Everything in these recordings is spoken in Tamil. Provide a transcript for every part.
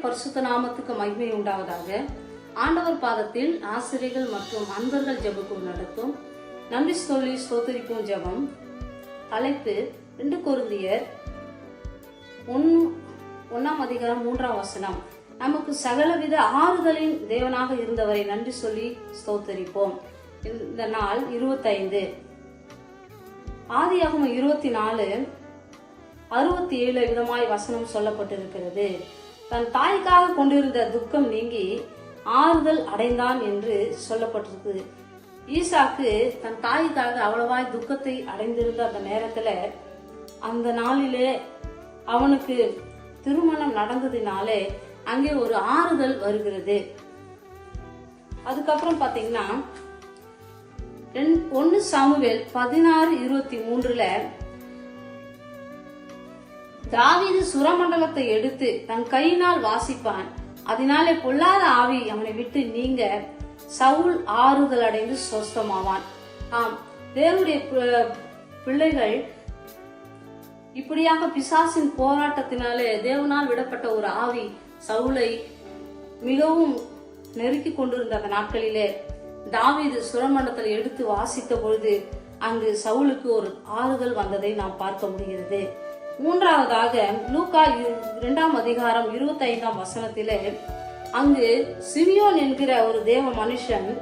பரிசுத்த நாமத்துக்கு மகிமை உண்டாவதாக. ஆண்டவர் பாதத்தில் ஆசிரியர்கள் மற்றும் அன்பர்கள் ஜபக்கும் நடத்தும். நன்றி சொல்லி சோதரிக்கும் ஜபம். தலைப்பு ரெண்டு குருந்தியர் ஒன் ஒன்னாம் அதிகாரம் மூன்றாம் வசனம். நமக்கு சகலவித ஆறுதலின் தேவனாக இருந்தவரை நன்றி சொல்லி ஸ்தோத்தரிப்போம். இந்த நாள் இருபத்தைந்து. ஆதியாகமம் இருபத்தி நாலு அறுபத்தி ஏழு விதமாய் வசனம் சொல்லப்பட்டிருக்கிறது. தன் தாய்க்காக கொண்டிருந்த துக்கம் நீங்கி ஆறுதல் அடைந்தான் என்று சொல்லப்பட்டிருக்கு ஈசாக்கு தன் தாய்க்காக அவ்வளவாய் துக்கத்தை அடைந்திருந்த அந்த நேரத்துல அந்த நாளிலே அவனுக்கு திருமணம் நடந்ததினாலே அங்கே ஒரு ஆறுதல் வருகிறது. அதுக்கப்புறம் பாத்தீங்கன்னா ரெண்- ஒன்னு சாமுவேல் பதினாறு இருபத்தி மூன்றுல தாவீது சுரமண்டலத்தை எடுத்து தன் கையினால் வாசிப்பான். அதனாலே பொல்லாத ஆவி அவனை விட்டு நீங்க சவுல் ஆறுதல் அடைந்து சொஸ்தமாவான் ஆம் தேவனுடைய பிள்ளைகள் இப்படியாக பிசாசின் போராட்டத்தினாலே தேவனால் விடப்பட்ட ஒரு ஆவி சவுலை மிகவும் நெருக்கி கொண்டிருந்த அந்த நாட்களிலே தாவீது சுரமண்டத்தில் எடுத்து வாசித்த பொழுது அங்கு சவுலுக்கு ஒரு ஆறுதல் வந்ததை நாம் பார்க்க முடிகிறது. மூன்றாவதாக லூக்கா இரு- இரண்டாம் அதிகாரம் இருபத்தி ஐந்தாம் வசனத்திலே அங்கு சிமியோன் என்கிற ஒரு தேவ மனுஷன்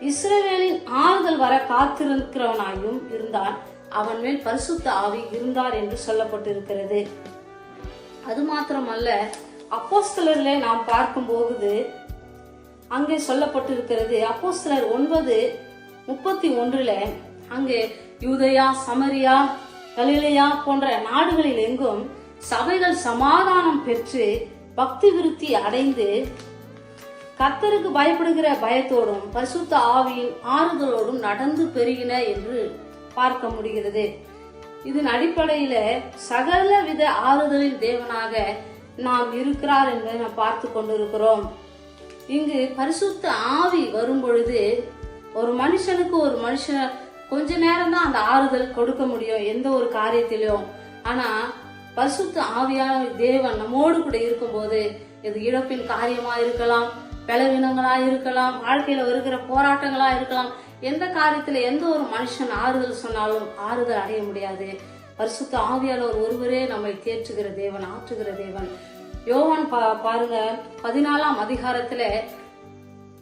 இஸ்ரவேலின் ஆறுதல் வர காத்திருக்கிறவனாயும் இருந்தான். அவன் மேல் பரிசுத்த ஆவி இருந்தார் என்று சொல்லப்பட்டிருக்கிறது. அது மாத்திரமல்ல அப்போஸ்தலர்ல நாம் பார்க்கும்போது அங்கே சொல்லப்பட்டிருக்கிறது அப்போஸ்தலர் ஒன்பது முப்பத்தி ஒன்றுல அங்கே யூதயா சமரியா கலீலையா போன்ற நாடுகளில் எங்கும் சபைகள் சமாதானம் பெற்று பக்தி விருத்தி அடைந்து கத்தருக்கு பயப்படுகிற பயத்தோடும் பரிசுத்த ஆவியின் ஆறுதலோடும் நடந்து பெருகின என்று பார்க்க முடிகிறது. இதன் அடிப்படையில சகல வித ஆறுதலின் தேவனாக நாம் இருக்கிறார் என்பதை நாம் பார்த்து கொண்டிருக்கிறோம். இங்கு பரிசுத்த ஆவி வரும் பொழுது ஒரு மனுஷனுக்கு ஒரு மனுஷன் கொஞ்ச நேரம் தான் அந்த ஆறுதல் கொடுக்க முடியும் எந்த ஒரு காரியத்திலும். ஆனா பரிசுத்த ஆவியான தேவன் நம்மோடு கூட இருக்கும்போது இது இழப்பின் காரியமா இருக்கலாம் பலவீனங்களா இருக்கலாம் வாழ்க்கையில வருகிற போராட்டங்களா இருக்கலாம் எந்த காரியத்துல எந்த ஒரு மனுஷன் ஆறுதல் சொன்னாலும் ஆறுதல் அடைய முடியாது. பரிசுத்த ஆவியாளர் ஒருவரே நம்மை தேற்றுகிற தேவன் ஆற்றுகிற தேவன். யோவான் பா- பாருங்க பதினாலாம் அதிகாரத்துல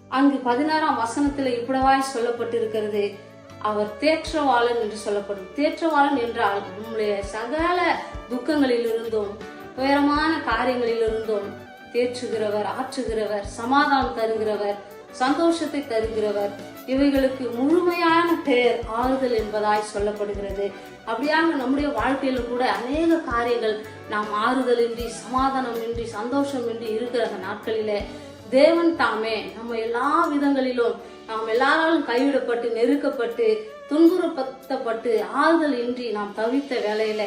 அங்கு பதினாறாம் வசனத்துல இப்படிவாய் சொல்லப்பட்டிருக்கிறது. அவர் தேற்றவாளன் என்று சொல்லப்படும். தேற்றவாளன் என்றால் நம்முடைய சகல துக்கங்களிலிருந்தும் துயரமான காரியங்களிலிருந்தும் தேற்றுகிறவர் ஆற்றுகிறவர் சமாதானம் தருகிறவர் சந்தோஷத்தை தருகிறவர். இவைகளுக்கு முழுமையான பெயர் ஆறுதல் என்பதாய் சொல்லப்படுகிறது. அப்படியாக நம்முடைய வாழ்க்கையில கூட அநேக காரியங்கள் நாம் ஆறுதலின்றி சமாதானமின்றி சந்தோஷமின்றி இருக்கிற அந்த நாட்களிலே தேவன் தாமே. நம்ம எல்லா விதங்களிலும் நாம் எல்லாராலும் கைவிடப்பட்டு நெருக்கப்பட்டு துன்புறுத்தப்பட்டு ஆறுதல் இன்றி நாம் தவித்த வேலையில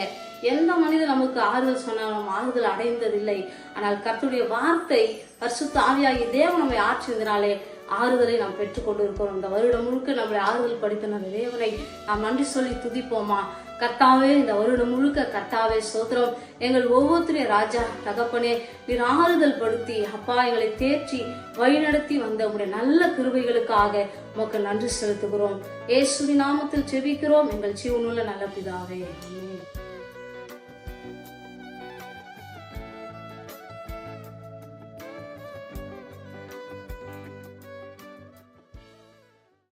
எந்த மனிதன் நமக்கு ஆறுதல் சொன்னாலும் ஆறுதல் அடைந்ததில்லை. ஆனால் கத்துடைய வார்த்தை பரிசுத்த ஆவியாகி தேவன் நம்மை ஆற்றியதினாலே ஆறுதலை நாம் பெற்றுக்கொண்டு இருக்கிறோம் இந்த வருடம் முழுக்க நம்மளை ஆறுதல் படித்த இறைவனை நாம் நன்றி சொல்லி துதிப்போமா? கர்த்தாவே இந்த வருடம் முழுக்க கர்த்தாவே சோத்திரம் எங்கள் ஒவ்வொருத்தரையும் ராஜா தகப்பனே நீர் ஆறுதல் படுத்தி அப்பா எங்களை தேற்றி வழிநடத்தி வந்த உடைய நல்ல கிருபைகளுக்காக உமக்கு நன்றி செலுத்துகிறோம். ஏசுவி நாமத்தில் செபிக்கிறோம் எங்கள் ஜீவனுள்ள நல்ல பிதாவே.